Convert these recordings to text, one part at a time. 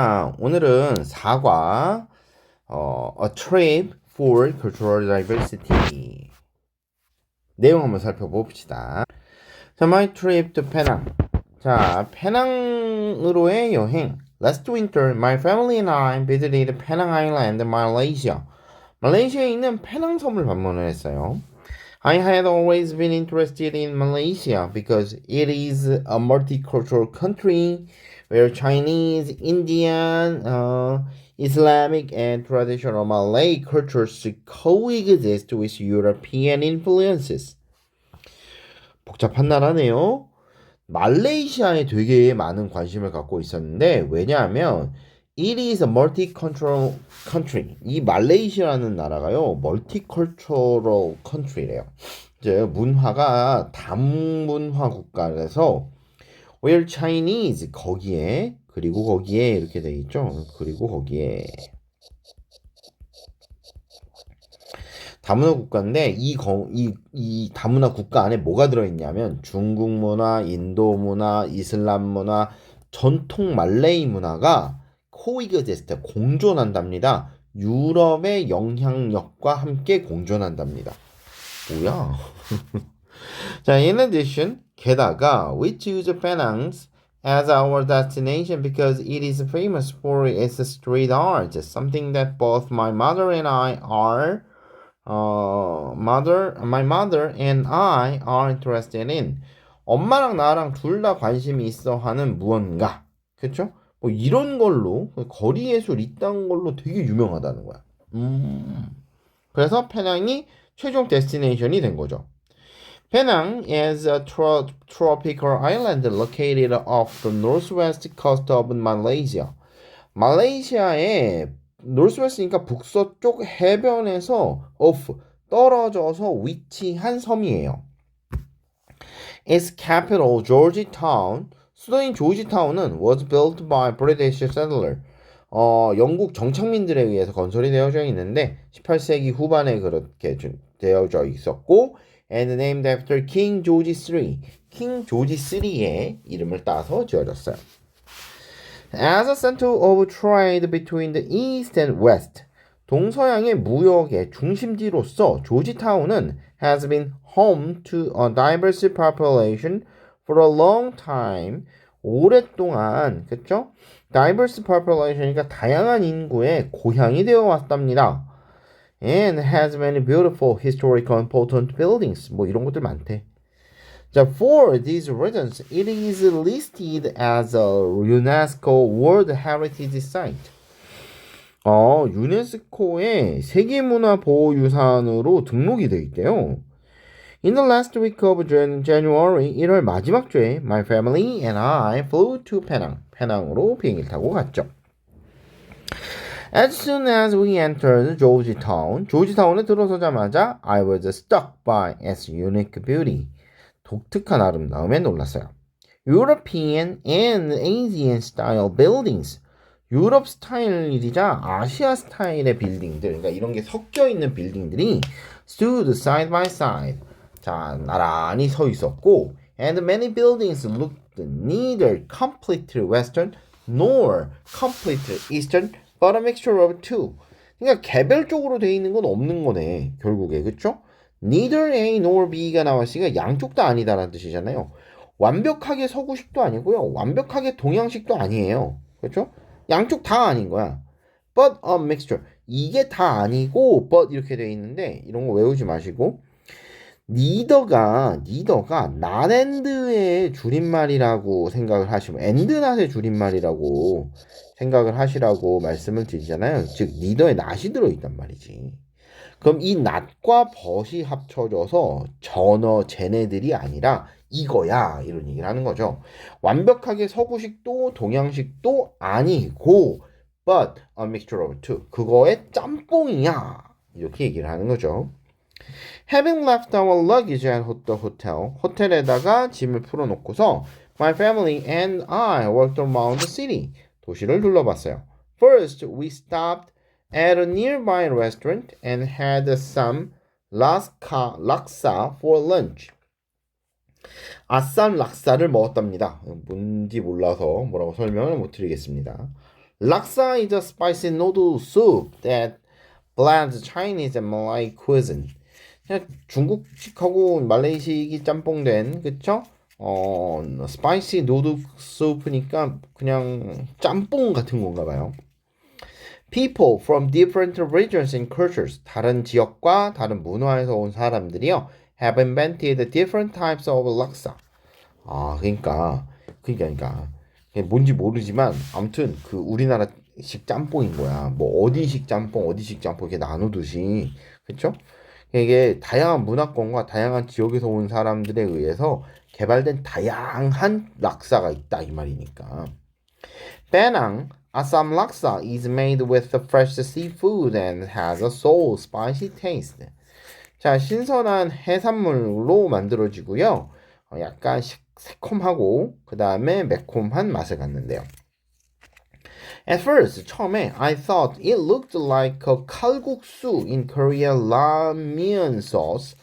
아, 오늘은 4과 어, A Trip for Cultural Diversity 내용 한번 살펴봅시다. 자, My Trip to Penang. 자, 페낭으로의 여행. Last winter, my family and I visited Penang Island, Malaysia. 말레이시아에 있는 페낭 섬을 방문을 했어요. I had always been interested in Malaysia because it is a multicultural country where Chinese, Indian, uh, Islamic, and traditional Malay cultures coexist with European influences. 복잡한 나라네요. 말레이시아에 되게 많은 관심을 갖고 있었는데 왜냐하면 it is a multicultural country. 이 말레이시아라는 나라가요, multicultural country래요. 이제 문화가 다문화 국가라서 where Chinese 거기에 그리고 거기에 이렇게 돼 있죠. 그리고 거기에 다문화 국가인데 이, 거, 이, 이 다문화 국가 안에 뭐가 들어있냐면 중국 문화, 인도 문화, 이슬람 문화, 전통 말레이 문화가 코이그제스트 공존한답니다. 유럽의 영향력과 함께 공존한답니다. 뭐야? 자, in addition, 게다가 we choose Penang as our destination because it is famous for its street art, something that both my mother and I are 어, mother, my mother and I are interested in. 엄마랑 나랑 둘 다 관심이 있어 하는 무언가. 그쵸? 뭐 이런 걸로, 거리 예술 이딴 걸로 되게 유명하다는 거야. 음. 그래서 페낭이 최종 데스티네이션이 된 거죠. Penang is a tro- tropical island located off the northwest coast of Malaysia. 말레이시아의 노스웨스니까 북서쪽 해변에서 off 떨어져서 위치한 섬이에요. Its capital, Georgetown, 수도인 조지타운은 was built by British settler. 어, 영국 정착민들에 의해서 건설이 되어져 있는데 18세기 후반에 그렇게 주- 되어져 있었고 and named after King George III, 킹 조지 3의 이름을 따서 지어졌어요. As a center of trade between the east and west, 동서양의 무역의 중심지로서 조지타운은 has been home to a diverse population for a long time. 오랫동안, 그쵸? diverse population이니까 다양한 인구의 고향이 되어 왔답니다. and has many beautiful historical important buildings. 뭐 이런 것들 많대. 자, for these reasons, it is listed as a UNESCO World Heritage Site. 어, 유네스코의 세계문화보호유산으로 등록이 되어 있대요. In the last week of Jan- January, 1월 마지막 주에 my family and I flew to Penang. 페낭으로 비행기를 타고 갔죠. As soon as we entered Georgetown, 조지타운에 들어서자마자 I was struck by its unique beauty. 독특한 아름다움에 놀랐어요. European and Asian style buildings. 유럽 스타일이자 아시아 스타일의 빌딩들, 그러니까 이런 게 섞여 있는 빌딩들이 stood side by side. 자, 나란히 서 있었고, and many buildings looked neither completely western nor completely eastern, but a mixture of two. 그러니까 개별적으로 돼 있는 건 없는 거네, 결국에, 그쵸? neither A nor B가 나왔으니까 양쪽 다 아니다라는 뜻이잖아요. 완벽하게 서구식도 아니고요. 완벽하게 동양식도 아니에요. 그렇죠? 양쪽 다 아닌 거야. But a mixture. 이게 다 아니고 but 이렇게 돼 있는데 이런 거 외우지 마시고 니더가 니더가 난앤드의 줄임말이라고 생각을 하시면 엔드낫의 줄임말이라고 생각을 하시라고 말씀을 드리잖아요. 즉 니더에 낫이 들어 있단 말이지. 그럼 이 낫과 벗이 합쳐져서 전어 쟤네들이 아니라 이거야 이런 얘기를 하는 거죠. 완벽하게 서구식도 동양식도 아니고 but a mixture of two. 그거의 짬뽕이야. 이렇게 얘기를 하는 거죠. Having left our luggage at the hotel, 호텔에다가 짐을 풀어놓고서 my family and I walked around the city. 도시를 둘러봤어요. First, we stopped at a nearby restaurant and had some laksa, laksa for lunch. 아쌈 락사를 먹었답니다. 뭔지 몰라서 뭐라고 설명을 못 드리겠습니다. laksa is a spicy noodle soup that blends Chinese and Malay cuisine. 중국식하고 말레이식이 짬뽕된 그쵸? 어 스파이시 노드 수프니까 그냥 짬뽕 같은 건가 봐요. People from different regions and cultures 다른 지역과 다른 문화에서 온 사람들이요 have invented different types of laksa. 아 그러니까 그러니까 그러니까 뭔지 모르지만 아무튼 그 우리나라식 짬뽕인 거야. 뭐 어디식 짬뽕 어디식 짬뽕 이렇게 나누듯이 그쵸? 이게 다양한 문화권과 다양한 지역에서 온 사람들에 의해서 개발된 다양한 락사가 있다 이 말이니까. Penang is made with the fresh seafood and has a soul spicy taste. 자, 신선한 해산물로 만들어지고요. 어, 약간 시- 새콤하고 그 다음에 매콤한 맛을 갖는데요. At first, 처음에 I thought it looked like a 칼국수 in Korean ramen sauce.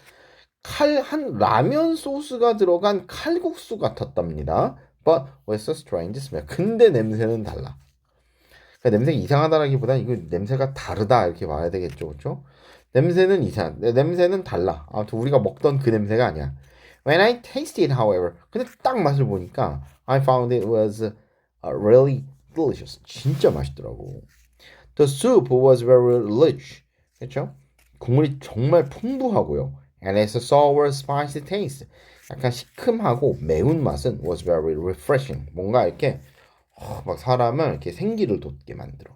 칼, 한 라면 소스가 들어간 칼국수 같았답니다. But with a strange smell. 근데 냄새는 달라. 그러니까 냄새가 이상하다라기보다 이거 냄새가 다르다 이렇게 봐야 되겠죠, 그렇죠? 냄새는 이상, 네, 냄새는 달라. 아무튼 우리가 먹던 그 냄새가 아니야. When I tasted, however, 근데 딱 맛을 보니까 I found it was uh, really delicious. 진짜 맛있더라고. The soup was very rich. 그렇죠? 국물이 정말 풍부하고요. And it's a sour, spicy taste. 약간 시큼하고 매운 맛은 was very refreshing. 뭔가 이렇게 어, 막 사람을 이렇게 생기를 돋게 만들어.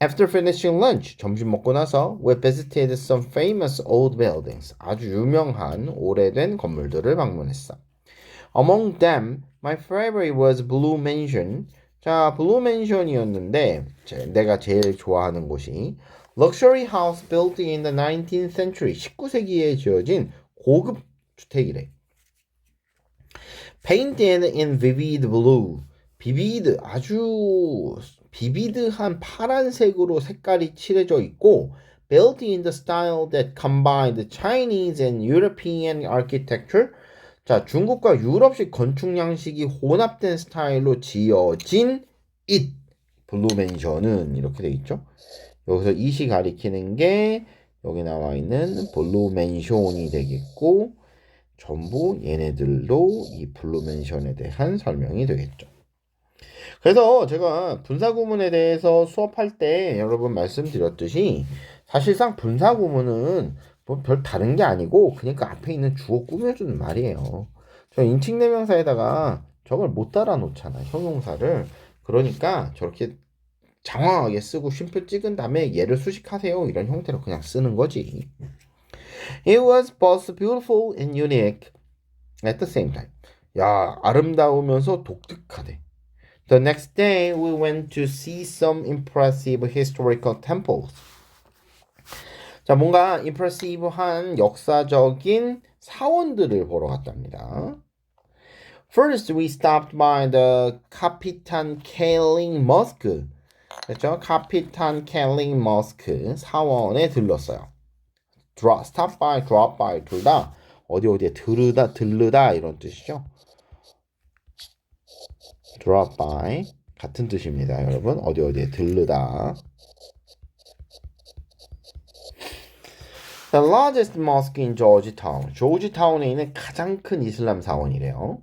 After finishing lunch, 점심 먹고 나서 we visited some famous old buildings. 아주 유명한 오래된 건물들을 방문했어. Among them, my favorite was Blue Mansion. 자, 블루 맨션이었는데 제- 내가 제일 좋아하는 곳이 luxury house built in the 19th century 19세기에 지어진 고급 주택이래. Painted in vivid blue. 비비드 아주 비비드한 파란색으로 색깔이 칠해져 있고 built in the style that combined Chinese and European architecture. 자, 중국과 유럽식 건축 양식이 혼합된 스타일로 지어진 it 블루 맨션은 이렇게 돼 있죠. 여기서 it이 가리키는 게 여기 나와 있는 블루 맨션이 되겠고 전부 얘네들도 이 블루 맨션에 대한 설명이 되겠죠. 그래서 제가 분사구문에 대해서 수업할 때 여러분 말씀드렸듯이 사실상 분사구문은 뭐별 다른 게 아니고 그냥 그 앞에 있는 주어 꾸며주는 말이에요. 저 인칭 대명사에다가 저걸 못 달아 놓잖아 형용사를. 그러니까 저렇게 장황하게 쓰고 쉼표 찍은 다음에 얘를 수식하세요 이런 형태로 그냥 쓰는 거지. It was both beautiful and unique at the same time. 야 아름다우면서 독특하대. The next day we went to see some impressive historical temples. 자, 뭔가 impressive한 역사적인 사원들을 보러 갔답니다. First, we stopped by the Capitan Kaling Mosque. 그렇죠? Capitan Kaling Mosque 사원에 들렀어요. Drop, stop by, drop by 둘 다 어디 어디에 들르다, 들르다 이런 뜻이죠. drop by 같은 뜻입니다, 여러분. 어디 어디에 들르다. The largest mosque in Georgetown. 조지타운에 있는 가장 큰 이슬람 사원이래요.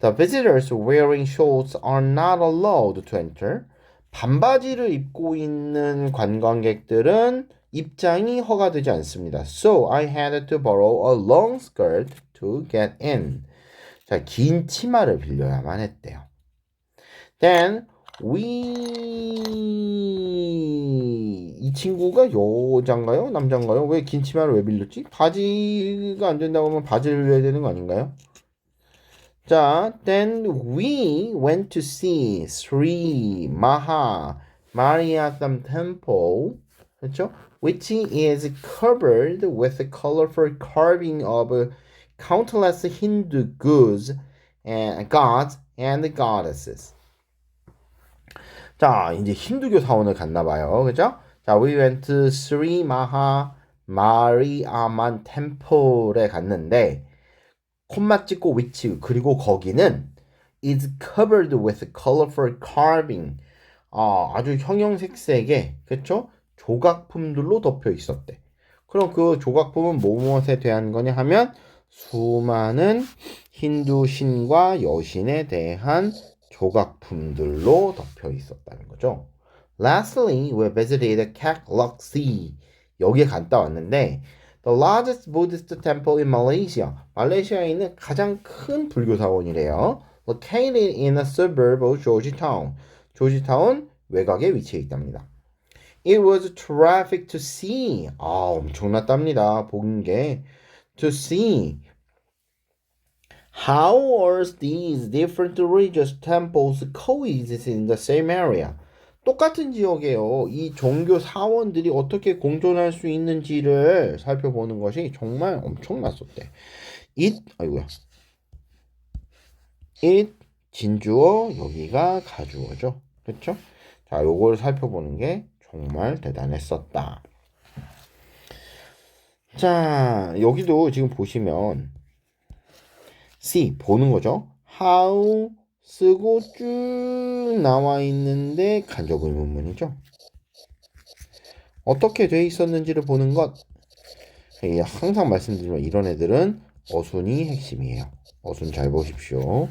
The visitors wearing shorts are not allowed to enter. 반바지를 입고 있는 관광객들은 입장이 허가되지 않습니다. So I had to borrow a long skirt to get in. 자, 긴 치마를 빌려야만 했대요. Then we 이 친구가 여자인가요? 남자인가요? 왜 긴 치마를 왜 빌렸지? 바지가 안 된다고 하면 바지를 빌려야 되는 거 아닌가요? 자, then we went to see Sri Maha Mariatham Temple, 그렇죠? Which is covered with a colorful carving of countless Hindu goods and gods and goddesses. 자, 이제 힌두교 사원을 갔나 봐요. 그죠? 자, we went to Sri Maha Mariamman Temple에 갔는데 콤마 찍고 which 그리고 거기는 is covered with colorful carving 아, 아주 형형색색의 그쵸? 조각품들로 덮여 있었대. 그럼 그 조각품은 무엇에 대한 거냐 하면 수많은 힌두 신과 여신에 대한 조각품들로 덮여 있었다는 거죠. Lastly, we visited Kak Lok Sea. 여기에 갔다 왔는데 The largest Buddhist temple in Malaysia. 말레이시아에 있는 가장 큰 불교 사원이래요. Located in a suburb of Georgetown. 조지타운 외곽에 위치해 있답니다. It was terrific to see. 아, 엄청났답니다. 본 게. To see how are these different religious temples coexist in the same area. 똑같은 지역에요. 이 종교 사원들이 어떻게 공존할 수 있는지를 살펴보는 것이 정말 엄청났었대. it 아이고야. it 진주어 여기가 가주어죠. 그렇죠? 자, 요걸 살펴보는 게 정말 대단했었다. 자, 여기도 지금 보시면 see 보는 거죠. how 쓰고 쭉 나와 있는데 간접 의문문이죠. 어떻게 돼 있었는지를 보는 것. 예, 항상 말씀드리면 이런 애들은 어순이 핵심이에요. 어순 잘 보십시오.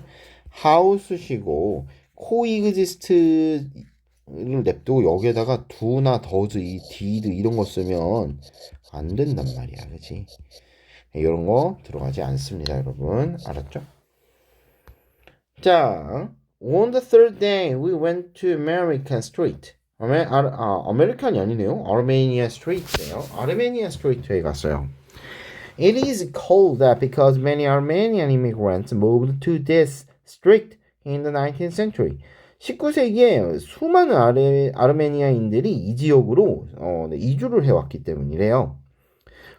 how 쓰시고 coexist를 냅두고 여기에다가 do나 does, 이 did 이런 거 쓰면 안 된단 말이야. 그치? 이런 거 들어가지 않습니다, 여러분. 알았죠? 자, on the third day we went to American Street. 아메, 아, 아, 아메리칸이 아니네요. 아르메니아 스트리트예요. 아르메니아 스트리트에 갔어요. It is called that because many Armenian immigrants moved to this street in the 19th century. 19세기에 수많은 아르, 아르메니아인들이 이 지역으로 어, 네, 이주를 해왔기 때문이래요.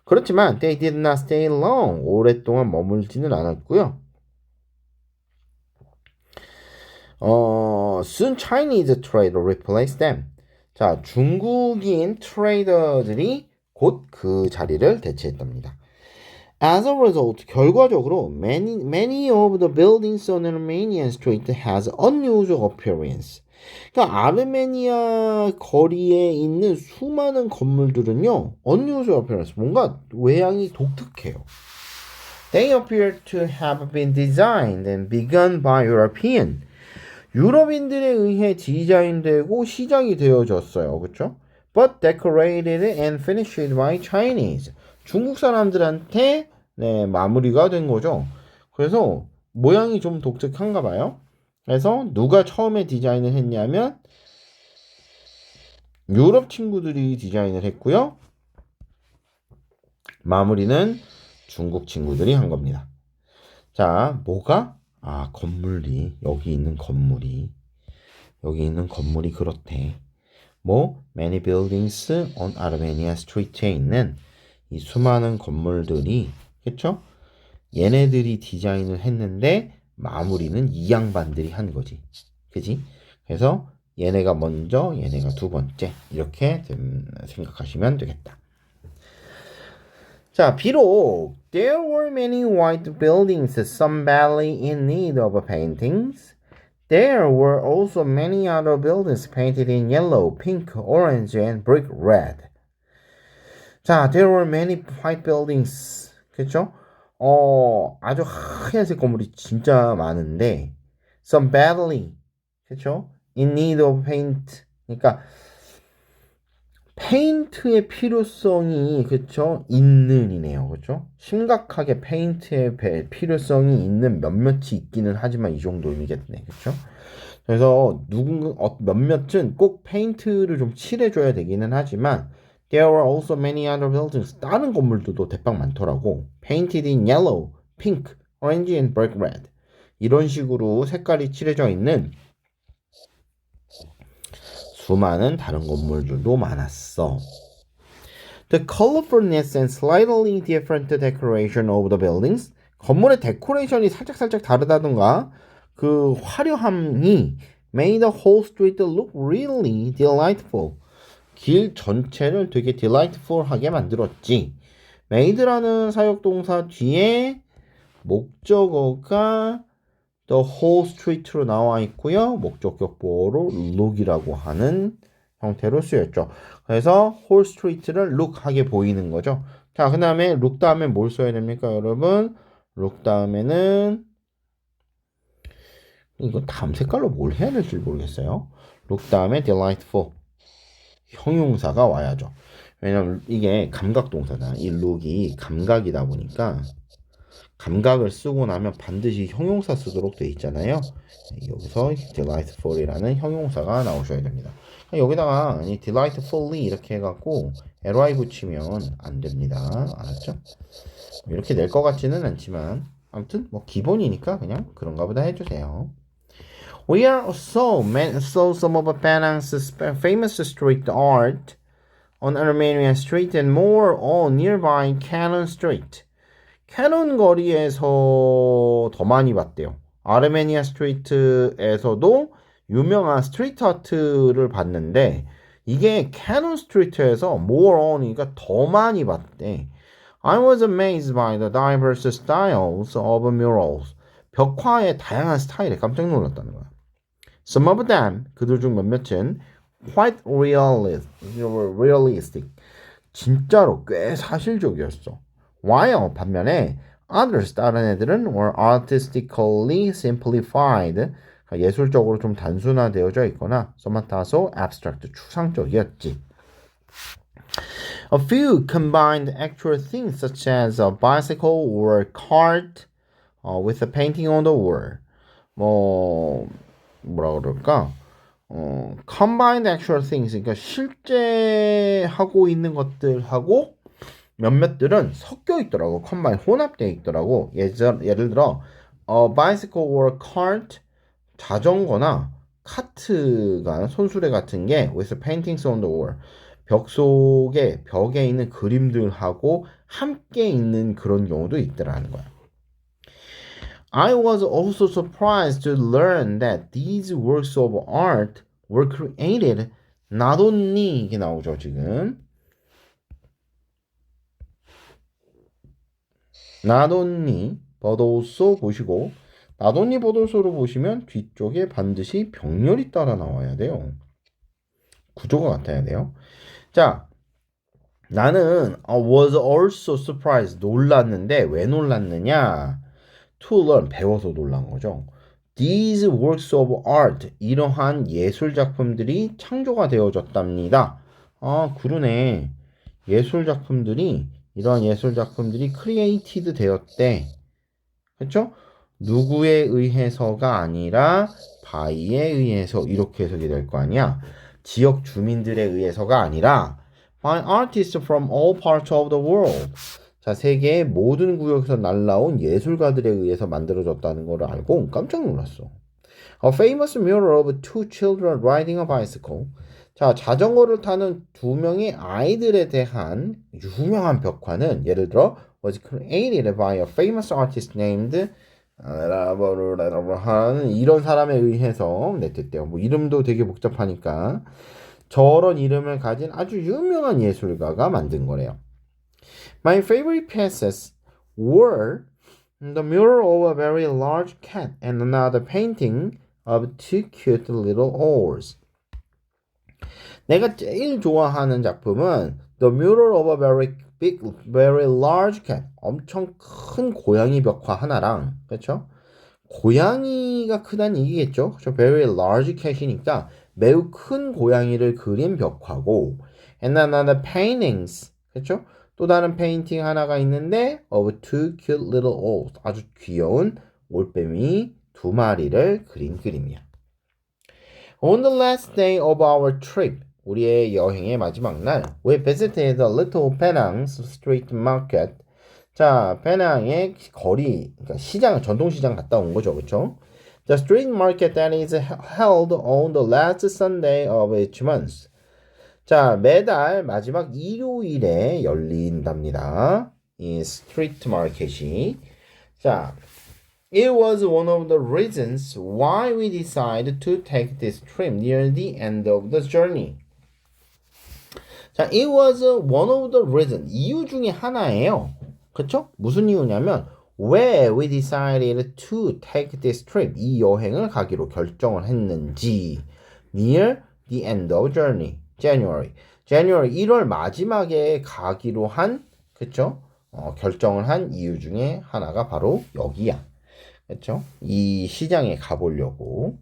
그렇지만 they did not stay long. 오랫동안 머물지는 않았고요. 어, soon Chinese trader replaced them. 자, 중국인 트레이더들이 곧 그 자리를 대체했답니다. As a result, 결과적으로 many, many of the buildings on Armenian street has unusual appearance. 그러니까 아르메니아 거리에 있는 수많은 건물들은요, unusual appearance, 뭔가 외양이 독특해요. They appear to have been designed and begun by European. 유럽인들에 의해 디자인되고 시작이 되어졌어요. 그렇죠? But decorated and finished by Chinese. 중국 사람들한테 네, 마무리가 된 거죠. 그래서 모양이 좀 독특한가 봐요. 그래서 누가 처음에 디자인을 했냐면 유럽 친구들이 디자인을 했고요. 마무리는 중국 친구들이 한 겁니다. 자, 뭐가? 아, 건물이 여기 있는 건물이 여기 있는 건물이 그렇대. 뭐 many buildings on Armenia Street에 있는 이 수많은 건물들이 그쵸? 얘네들이 디자인을 했는데 마무리는 이 양반들이 한 거지. 그지? 그래서 얘네가 먼저, 얘네가 두 번째 이렇게 됨- 생각하시면 되겠다. 자, 비록 there were many white buildings, some badly in need of paintings. There were also many other buildings painted in yellow, pink, orange, and brick red. 자, there were many white buildings. 그쵸? 어, 아주 하얀색 건물이 진짜 많은데, some badly. 그쵸? In need of paint. 그러니까, 페인트의 필요성이 그쵸 있는이네요 그쵸 심각하게 페인트의 배- 필요성이 있는 몇몇이 있기는 하지만 이 정도 의미겠네 그쵸 그래서 누군가 어, 몇몇은 꼭 페인트를 좀 칠해줘야 되기는 하지만 there were also many other buildings 다른 건물들도 대빵 많더라고 painted in yellow, pink, orange and brick red 이런 식으로 색깔이 칠해져 있는 수많은 다른 건물들도 많았어. The colorfulness and slightly different decoration of the buildings. 건물의 데코레이션이 살짝살짝 다르다던가 그 화려함이 made the whole street look really delightful. 길 전체를 되게 delightful하게 만들었지. made라는 사역동사 뒤에 목적어가 the whole street로 나와 있고요. 목적격 보어로 look이라고 하는 형태로 쓰였죠. 그래서 whole street를 look하게 보이는 거죠. 자, 그 다음에 look 다음에 뭘 써야 됩니까, 여러분? look 다음에는 이거 다음 색깔로 뭘 해야 될지 모르겠어요. look 다음에 delightful 형용사가 와야죠. 왜냐면 이게 감각 동사다. 이 look이 감각이다 보니까 감각을 쓰고 나면 반드시 형용사 쓰도록 돼 있잖아요. 여기서 delightful이라는 형용사가 나오셔야 됩니다. 여기다가 이 delightfully 이렇게 해갖고 ly 붙이면 안 됩니다. 알았죠? 이렇게 낼 것 같지는 않지만 아무튼 뭐 기본이니까 그냥 그런가 보다 해주세요. We are also men saw some of Penang's sp- famous street art on Armenian Street and more on nearby Cannon Street. 캐논 거리에서 더 많이 봤대요. 아르메니아 스트리트에서도 유명한 스트리트 아트를 봤는데 이게 캐논 스트리트에서 more on이니까 더 많이 봤대. I was amazed by the diverse styles of murals. 벽화의 다양한 스타일에 깜짝 놀랐다는 거야. Some of them, 그들 중 몇몇은 quite realist, realistic. 진짜로 꽤 사실적이었어. While 반면에 others 다른 애들은 were artistically simplified 그러니까 예술적으로 좀 단순화되어져 있거나 소마타소 abstract 추상적이었지. A few combined actual things such as a bicycle or a cart uh, with a painting on the wall. 뭐 뭐라 그럴까? 어, combined actual things 그러니까 실제 하고 있는 것들하고 몇몇들은 섞여 있더라고. 컴바인 혼합되어 있더라고. 예를, 예를 들어 어, bicycle or cart 자전거나 카트가 손수레 같은 게 with paintings on the wall 벽 속에 벽에 있는 그림들하고 함께 있는 그런 경우도 있더라는 거야. I was also surprised to learn that these works of art were created not only 이게 나오죠 지금 not only but also 보시고 not only but also로 보시면 뒤쪽에 반드시 병렬이 따라 나와야 돼요. 구조가 같아야 돼요. 자, 나는 I was also surprised 놀랐는데 왜 놀랐느냐? To learn 배워서 놀란 거죠. These works of art 이러한 예술 작품들이 창조가 되어졌답니다. 아 그러네. 예술 작품들이 이러한 예술 작품들이 created 되었대. 그렇죠? 누구에 의해서가 아니라 바이에 의해서 이렇게 해석이 될 거 아니야. 지역 주민들에 의해서가 아니라 by artists from all parts of the world. 자, 세계의 모든 구역에서 날라온 예술가들에 의해서 만들어졌다는 걸 알고 깜짝 놀랐어. A famous mural of two children riding a bicycle. 자, 자전거를 타는 두 명의 아이들에 대한 유명한 벽화는 예를 들어 was created by a famous artist named 하는 이런 사람에 의해서 냈댔대요. 뭐 이름도 되게 복잡하니까 저런 이름을 가진 아주 유명한 예술가가 만든 거래요. My favorite pieces were the mural of a very large cat and another painting of two cute little owls. 내가 제일 좋아하는 작품은 The Mural of a Very Big, Very Large Cat. 엄청 큰 고양이 벽화 하나랑, 그렇죠? 고양이가 크다는 얘기겠죠? 그렇죠? Very Large Cat이니까 매우 큰 고양이를 그린 벽화고, and another paintings, 그렇죠? 또 다른 페인팅 하나가 있는데 of two cute little owls. 아주 귀여운 올빼미 두 마리를 그린 그림이야. On the last day of our trip, 우리의 여행의 마지막 날, we visited the little Penang street market. 자, 페낭의 거리, 그러니까 시장, 전통시장 갔다 온 거죠, 그렇죠? The street market that is held on the last Sunday of each month. 자, 매달 마지막 일요일에 열린답니다. 이 스트리트 마켓이. 자, It was one of the reasons why we decided to take this trip near the end of the journey. 자, it was one of the reasons. 이유 중에 하나예요. 그쵸? 무슨 이유냐면, where we decided to take this trip. 이 여행을 가기로 결정을 했는지 near the end of journey. January. January 1월 마지막에 가기로 한 그쵸? 어, 결정을 한 이유 중에 하나가 바로 여기야. 그쵸? 이 시장에 가보려고.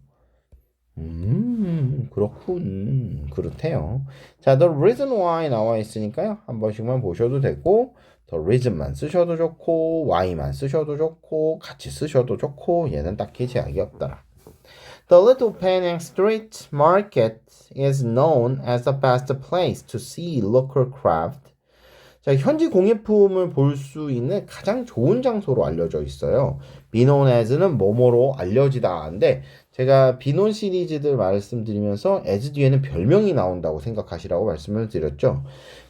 음, 그렇군. 그렇대요. 자, the reason why 나와 있으니까요. 한 번씩만 보셔도 되고, the reason만 쓰셔도 좋고, why만 쓰셔도 좋고, 같이 쓰셔도 좋고, 얘는 딱히 제약이 없더라. The Little Penang Street Market is known as the best place to see local craft. 자, 현지 공예품을 볼 수 있는 가장 좋은 장소로 알려져 있어요. known as는 뭐뭐로 알려지다. 근데 제가 비논 시리즈들 말씀드리면서 as 뒤에는 별명이 나온다고 생각하시라고 말씀을 드렸죠.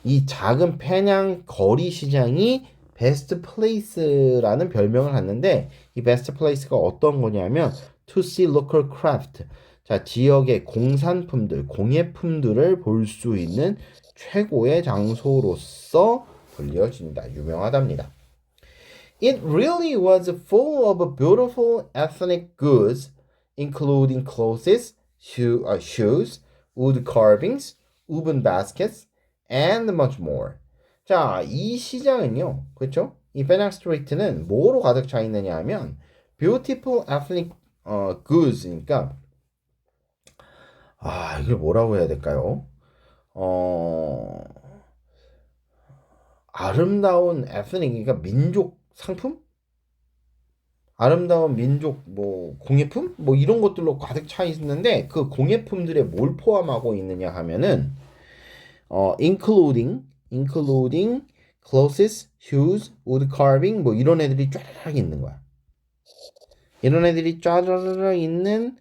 이 작은 페냥 거리 시장이 베스트 플레이스라는 별명을 갖는데 이 베스트 플레이스가 어떤 거냐면 to see local craft. 자, 지역의 공산품들, 공예품들을 볼 수 있는 최고의 장소로서 불려진다. 유명하답니다. It really was full of beautiful ethnic goods, including clothes, shoe, uh, shoes, wood carvings, woven baskets, and much more. 자, 이 시장은요, 그렇죠? 이 페낭 스트리트는 뭐로 가득 차 있느냐 하면 beautiful ethnic 어, goods니까 아, 이걸 뭐라고 해야 될까요? 어, 아름다운 ethnic, 그러니까 민족 상품? 아름다운 민족 뭐 공예품? 뭐 이런 것들로 가득 차 있는데 그 공예품들에 뭘 포함하고 있느냐 하면은 어, including, including clothes, shoes, wood carving 뭐 이런 애들이 쫙 있는 거야. 이런 애들이 쫙 있는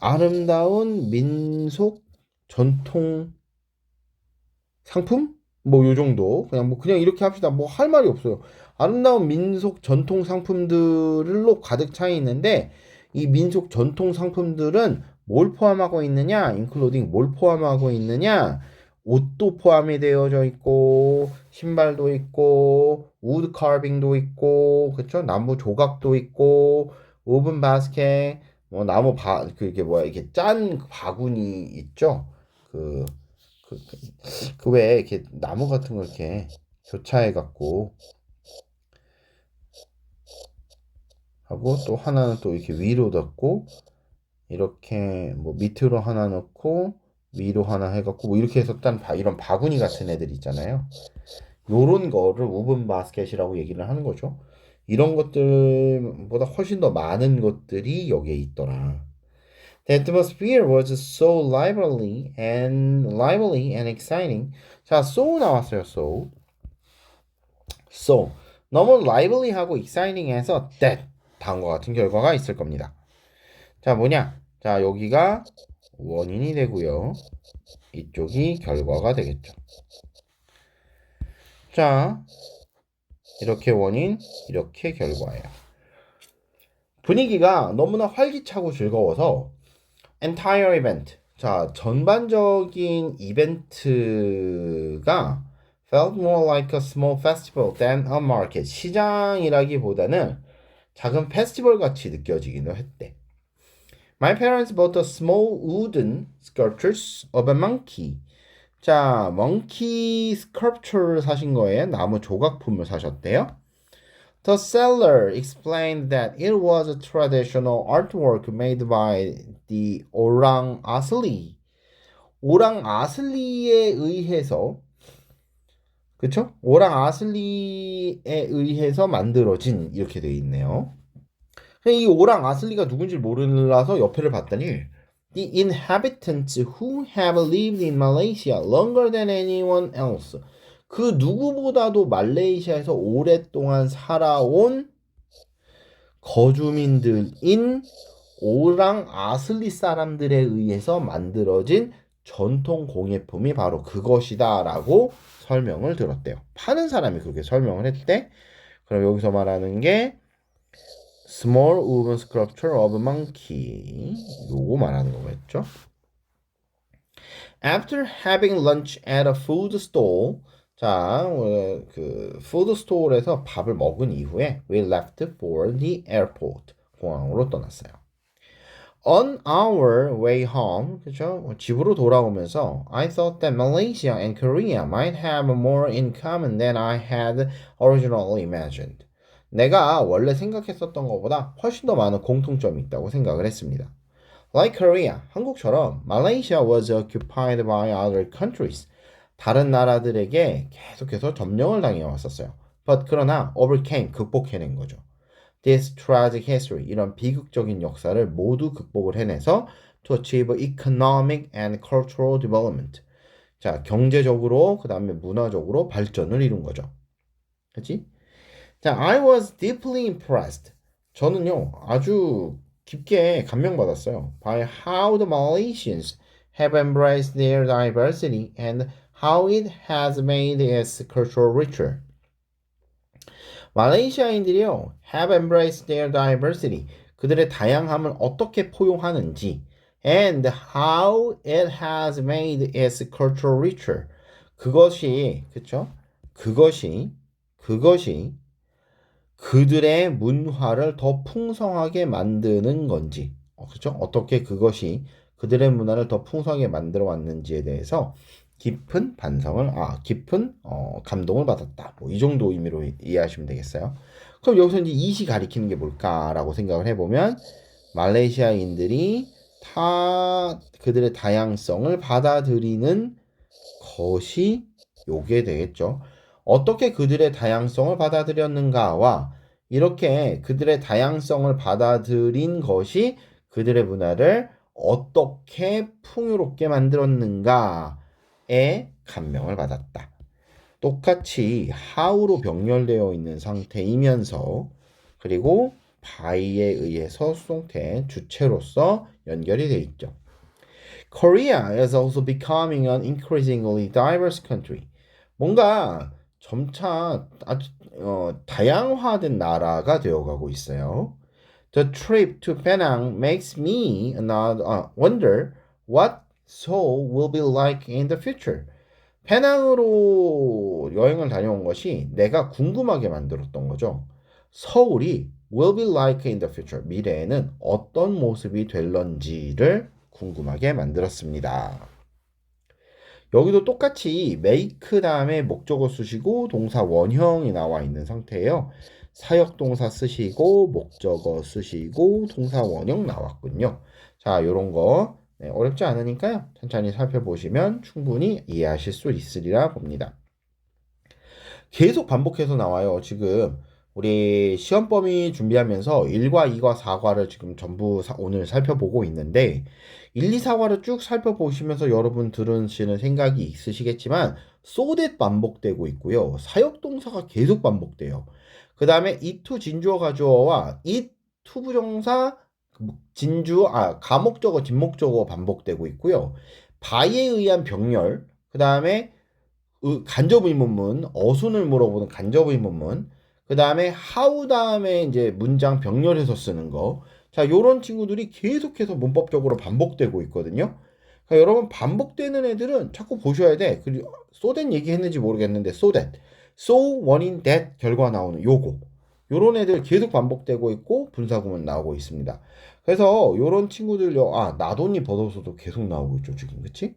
아름다운 민속 전통 상품? 뭐 요 정도. 그냥 뭐 그냥 이렇게 합시다. 뭐 할 말이 없어요. 아름다운 민속 전통 상품들로 가득 차 있는데 이 민속 전통 상품들은 뭘 포함하고 있느냐? 인클로딩 뭘 포함하고 있느냐 옷도 포함이 되어져 있고 신발도 있고 우드 카빙도 있고 그쵸? 나무 조각도 있고 오븐 바스켓 뭐 나무 바 그게 뭐야? 이게 짠 바구니 있죠? 그 그, 그왜 이렇게 나무 같은 거 이렇게 교차해 갖고 하고 또 하나는 또 이렇게 위로 덮고 이렇게 뭐 밑으로 하나 넣고 위로 하나 해갖고 뭐 이렇게 해서 딴 바, 이런 바구니 같은 애들 있잖아요. 요런 거를 오븐 바스켓이라고 얘기를 하는 거죠. 이런 것들보다 훨씬 더 많은 것들이 여기에 있더라. The atmosphere was so lively and lively and exciting. 자, so 나왔어요. so. so. 너무 lively하고 exciting해서 that 다음과 같은 결과가 있을 겁니다. 자, 뭐냐? 자, 여기가 원인이 되고요. 이쪽이 결과가 되겠죠. 자, 이렇게 원인, 이렇게 결과예요. 분위기가 너무나 활기차고 즐거워서 entire event. 자, 전반적인 이벤트가 felt more like a small festival than a market. 시장이라기보다는 작은 페스티벌 같이 느껴지기도 했대. My parents bought a small wooden sculptures of a monkey. 자, monkey sculpture를 사신 거예요. 나무 조각품을 사셨대요. The seller explained that it was a traditional artwork made by the orang asli. 오랑 아슬리에 의해서 그쵸? 오랑 아슬리에 의해서 만들어진 이렇게 돼 있네요. 이 오랑 아슬리가 누군지 몰라서 옆에를 봤더니 The inhabitants who have lived in Malaysia longer than anyone else. 그 누구보다도 말레이시아에서 오랫동안 살아온 거주민들인 오랑 아슬리 사람들에 의해서 만들어진 전통 공예품이 바로 그것이다라고 설명을 들었대요. 파는 사람이 그렇게 설명을 했대. 그럼 여기서 말하는 게 small woven sculpture of a monkey 요거 말하는 거겠죠? After having lunch at a food stall, 자, 어, 그 푸드 스토어에서 밥을 먹은 이후에 we left for the airport. 공항으로 떠났어요. On our way home, 그죠? 집으로 돌아오면서 I thought that Malaysia and Korea might have more in common than I had originally imagined. 내가 원래 생각했었던 것보다 훨씬 더 많은 공통점이 있다고 생각을 했습니다. Like Korea, 한국처럼 Malaysia was occupied by other countries. 다른 나라들에게 계속해서 점령을 당해 왔었어요. But 그러나 overcame, 극복해낸 거죠. This tragic history, 이런 비극적인 역사를 모두 극복을 해내서 to achieve economic and cultural development. 자, 경제적으로, 그 다음에 문화적으로 발전을 이룬 거죠. 그치? 자, I was deeply impressed. 저는요, 아주 깊게 감명받았어요. By how the Malaysians have embraced their diversity and how it has made its culture richer. 말레이시아인들이요, have embraced their diversity. 그들의 다양함을 어떻게 포용하는지, and how it has made its culture richer. 그것이, 그쵸? 그것이, 그것이 그들의 문화를 더 풍성하게 만드는 건지, 어, 그쵸? 어떻게 그것이 그들의 문화를 더 풍성하게 만들어 왔는지에 대해서 깊은 반성을 아 깊은 어, 감동을 받았다. 뭐 이 정도 의미로 이해하시면 되겠어요. 그럼 여기서 이제 이시 가리키는 게 뭘까라고 생각을 해보면 말레이시아인들이 다 그들의 다양성을 받아들이는 것이 요게 되겠죠. 어떻게 그들의 다양성을 받아들였는가와 이렇게 그들의 다양성을 받아들인 것이 그들의 문화를 어떻게 풍요롭게 만들었는가 에 감명을 받았다. 똑같이 how로 병렬되어 있는 상태이면서 그리고 by에 의해서 수동태 주체로서 연결이 되어 있죠. Korea is also becoming an increasingly diverse country. 뭔가 점차 아주 어, 다양화된 나라가 되어가고 있어요. The trip to Penang makes me not uh, wonder what Seoul will be like in the future. 페낭으로 여행을 다녀온 것이 내가 궁금하게 만들었던 거죠. 서울이 will be like in the future. 미래에는 어떤 모습이 될런지를 궁금하게 만들었습니다. 여기도 똑같이 make 다음에 목적어 쓰시고 동사 원형이 나와 있는 상태예요. 사역 동사 쓰시고 목적어 쓰시고 동사 원형 나왔군요. 자, 요런 거 네, 어렵지 않으니까요. 천천히 살펴보시면 충분히 이해하실 수 있으리라 봅니다. 계속 반복해서 나와요. 지금 우리 시험 범위 준비하면서 1과 2과 4과를 지금 전부 사, 오늘 살펴보고 있는데 1, 2, 4과를 쭉 살펴보시면서 여러분 들으시는 생각이 있으시겠지만 쏘댓 반복되고 있고요. 사역동사가 계속 반복돼요. 그 다음에 이투 진주어 가주어와 이 투 부정사 진주 아 가목적어 진목적어 반복되고 있고요. 바에 의한 병렬 그 다음에 간접 의문문 어순을 물어보는 간접 의문문 그 다음에 how 다음에 이제 문장 병렬해서 쓰는 거. 자, 요런 친구들이 계속해서 문법적으로 반복되고 있거든요. 그러니까 여러분 반복되는 애들은 자꾸 보셔야 돼. 그리고 so that 얘기했는지 모르겠는데 so that. so 원인 that 결과 나오는 요거. 요런 애들 계속 반복되고 있고 분사구문 나오고 있습니다. 그래서 요런 친구들요. 아, 나돈니 버섯도 계속 나오고 있죠, 지금. 그치?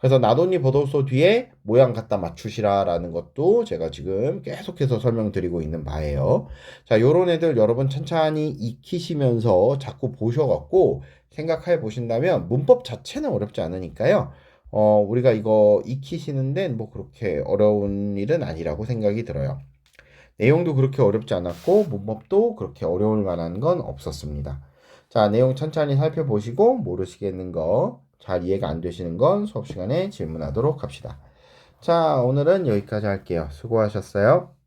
그래서 나돈니 버섯소 뒤에 모양 갖다 맞추시라라는 것도 제가 지금 계속해서 설명드리고 있는 바예요. 자, 요런 애들 여러분 천천히 익히시면서 자꾸 보셔갖고 생각해 보신다면 문법 자체는 어렵지 않으니까요. 어, 우리가 이거 익히시는데 뭐 그렇게 어려운 일은 아니라고 생각이 들어요. 내용도 그렇게 어렵지 않았고 문법도 그렇게 어려울 만한 건 없었습니다. 자, 내용 천천히 살펴보시고 모르시겠는 거 잘 이해가 안 되시는 건 수업 시간에 질문하도록 합시다. 자, 오늘은 여기까지 할게요. 수고하셨어요.